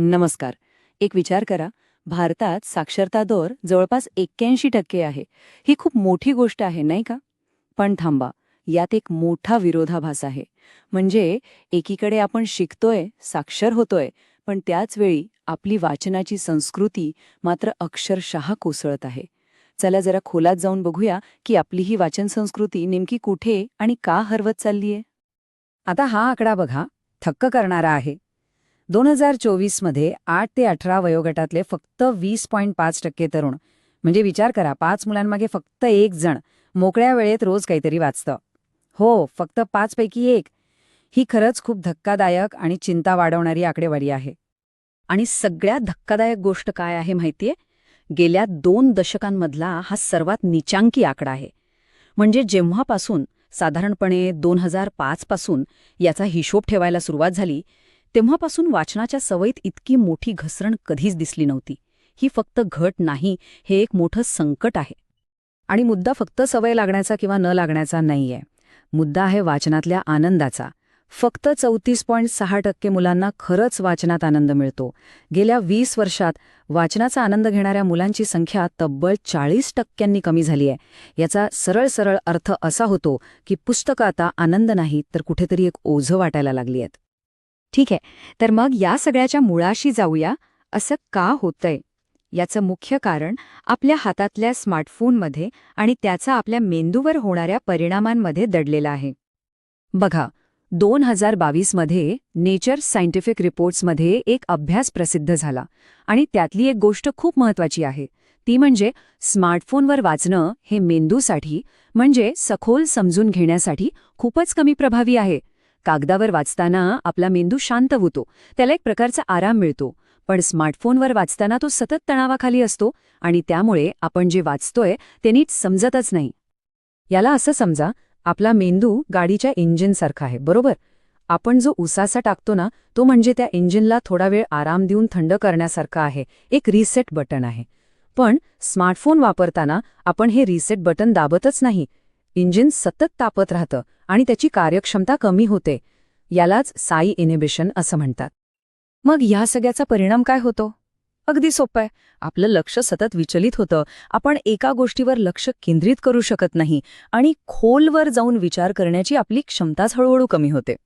नमस्कार. एक विचार करा भारतात साक्षरता दर जवळपास एक्क्याऐंशी टक्के आहे. ही खूप मोठी गोष्ट आहे नाही का? पण थांबा यात एक मोठा विरोधाभास आहे. म्हणजे एकीकडे आपण शिकतोय साक्षर होतोय पण त्याच वेळी आपली वाचनाची संस्कृती मात्र अक्षरशः कोसळत आहे. चला जरा खोलात जाऊन बघूया की आपली ही वाचन संस्कृती नेमकी कुठे आणि का हरवत चाललीये. आता हा आकडा बघा. थक्क करणारा आहे. दोन हजार चोवीसमध्ये आठ ते अठरा वयोगटातले फक्त वीस पॉईंट पाच टक्के तरुण. म्हणजे विचार करा पाच मुलांमागे फक्त एक जण मोकळ्या वेळेत रोज काहीतरी वाचतं. हो फक्त पाचपैकी एक. ही खरंच खूप धक्कादायक आणि चिंता वाढवणारी आकडेवारी आहे. आणि सगळ्यात धक्कादायक गोष्ट काय आहे माहितीये? गेल्या दोन दशकांमधला हा सर्वात निचांकी आकडा आहे. म्हणजे जेव्हापासून साधारणपणे दोन हजार पाचपासून याचा हिशोब ठेवायला सुरुवात झाली तेव्हापासून वाचनाच्या सवयीत इतकी मोठी घसरण कधीच दिसली नव्हती. ही फक्त घट नाही हे एक मोठं संकट आहे. आणि मुद्दा फक्त सवय लागण्याचा किंवा न लागण्याचा नाहीये. मुद्दा आहे वाचनातल्या आनंदाचा. फक्त चौतीस पॉईंट सहा टक्के मुलांना खरंच वाचनात आनंद मिळतो. गेल्या वीस वर्षात वाचनाचा आनंद घेणाऱ्या मुलांची संख्या तब्बल चाळीस टक्क्यांनी कमी झाली आहे याचा सरळ सरळ अर्थ असा होतो की पुस्तकं आता आनंद नाही तर कुठेतरी एक ओझं वाटायला लागली आहेत ठीक आहे. तर मग या सगळ्याच्या मुळाशी जाऊया. असं का होतंय? याचं मुख्य कारण आपल्या हातातल्या स्मार्टफोनमध्ये आणि त्याचा आपल्या मेंदूवर होणाऱ्या परिणामांमध्ये दडलेला आहे. बघा दोन हजार बावीसमध्ये नेचर सायंटिफिक रिपोर्ट्समध्ये एक अभ्यास प्रसिद्ध झाला आणि त्यातली एक गोष्ट खूप महत्वाची आहे. ती म्हणजे स्मार्टफोनवर वाचणं हे मेंदूसाठी म्हणजे सखोल समजून घेण्यासाठी खूपच कमी प्रभावी आहे. कागदावर वाचताना आपला मेंदू शांत होतो. त्याला एक प्रकारचा आराम मिळतो. पण स्मार्टफोनवर वाचताना तो सतत तणावाखाली असतो आणि त्यामुळे आपण जे वाचतोय ते नीट समजतच नाही. याला असं समजा आपला मेंदू गाडीच्या इंजिनसारखा आहे बरोबर? आपण जो उसासा टाकतो ना तो म्हणजे त्या इंजिनला थोडा वेळ आराम देऊन थंड करण्यासारखा आहे एक रिसेट बटन आहे. पण स्मार्टफोन वापरताना आपण हे रिसेट बटन दाबतच नाही इंजिन सतत तापत राहतं आणि त्याची कार्यक्षमता कमी होते. यालाच साई इनिबिशन असं म्हणतात. मग ह्या सगळ्याचा परिणाम काय होतो? अगदी सोपं आहे. आपलं लक्ष सतत विचलित होतं. आपण एका गोष्टीवर लक्ष केंद्रित करू शकत नाही आणि खोलवर जाऊन विचार करण्याची आपली क्षमताच हळूहळू कमी होते.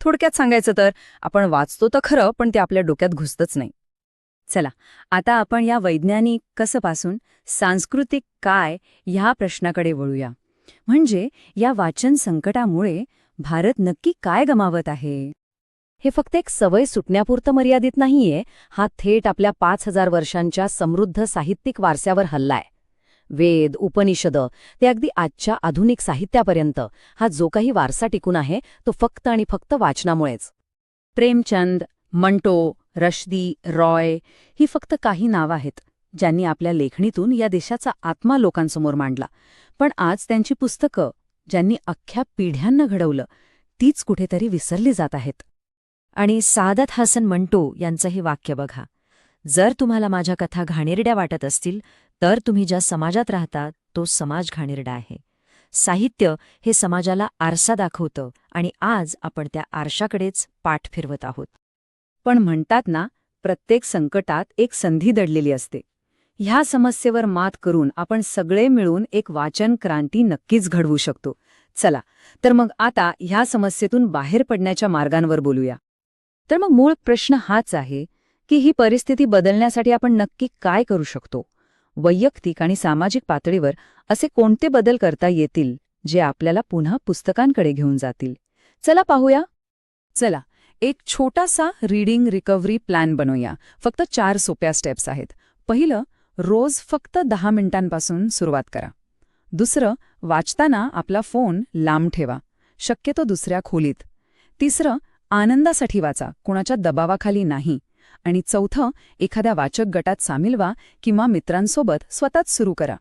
थोडक्यात सांगायचं तर आपण वाचतो तर खरं पण ते आपल्या डोक्यात घुसतच नाही. चला आता आपण या वैज्ञानिक कसंपासून सांस्कृतिक काय ह्या प्रश्नाकडे वळूया. म्हणजे या वाचन संकटामुळे भारत नक्की काय गमावत आहे? हे फक्त एक सवय सुटण्यापुरतं मर्यादित नाहीये. हा थेट आपल्या पाच हजार वर्षांच्या समृद्ध साहित्यिक वारस्यावर हल्लाय. वेद उपनिषद ते अगदी आजच्या आधुनिक साहित्यापर्यंत. हा जो काही वारसा टिकून आहे तो फक्त आणि फक्त वाचनामुळेच. प्रेमचंद मंटो रश्दी रॉय ही फक्त काही नावं आहेत. ज्यांनी आपल्या लेखणीतून या देशाचा आत्मा लोकांसमोर मांडला. पण आज त्यांची पुस्तकं ज्यांनी अख्ख्या पिढ्यांना घडवलं तीच कुठेतरी विसरली जात आहेत. आणि सादत हसन मंटो यांचं हे वाक्य बघा. जर तुम्हाला माझ्या कथा घाणेरड्या वाटत असतील तर तुम्ही ज्या समाजात राहता तो समाज घाणेरडा आहे. साहित्य हे समाजाला आरसा दाखवतं आणि आज आपण त्या आरशाकडेच पाठ फिरवत आहोत. पण म्हणतात ना प्रत्येक संकटात एक संधी दडलेली असते. ह्या समस्येवर मात करून आपण सगळे मिळून एक वाचन क्रांती नक्कीच घडवू शकतो. चला तर मग आता ह्या समस्येतून बाहेर पडण्याच्या मार्गांवर बोलूया. तर मग मूळ प्रश्न हाच आहे की ही परिस्थिती बदलण्यासाठी आपण नक्की काय करू शकतो? वैयक्तिक आणि सामाजिक पातळीवर असे कोणते बदल करता येतील जे आपल्याला पुन्हा पुस्तकांकडे घेऊन जातील? चला पाहूया. चला एक छोटासा रीडिंग रिकव्हरी प्लॅन बनवूया. फक्त चार सोप्या स्टेप्स आहेत. पहिलं रोज फक्त दहा मिनिटांपासून सुरुवात करा. दुसरं वाचताना आपला फोन लांब ठेवा. शक्यतो दुसऱ्या खोलीत. तिसरं आनंदासाठी वाचा. कुणाच्या दबावाखाली नाही. आणि चौथं एखाद्या वाचक गटात सामील व्हा किंवा मित्रांसोबत स्वतःच सुरू करा.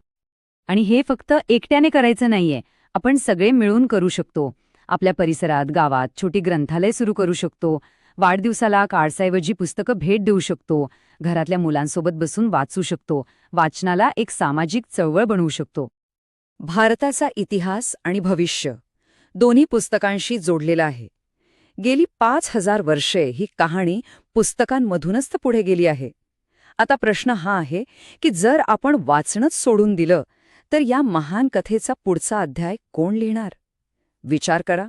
आणि हे फक्त एकट्याने करायचं नाहीये. आपण सगळे मिळून करू शकतो. आपल्या परिसरात गावात छोटी ग्रंथालय सुरू करू शकतो. वाढदिवसाला काळसाऐवजी पुस्तकं भेट देऊ शकतो. घरातल्या मुलांसोबत बसून वाचू शकतो. वाचनाला एक सामाजिक चळवळ बनवू शकतो. भारताचा इतिहास आणि भविष्य दोन्ही पुस्तकांशी जोडलेला आहे. गेली पाच हजार वर्षे ही कहाणी पुस्तकांमधूनच तर पुढे गेली आहे. आता प्रश्न हा आहे की जर आपण वाचणंच सोडून दिलं तर या महान कथेचा पुढचा अध्याय कोण लिहिणार? विचार करा.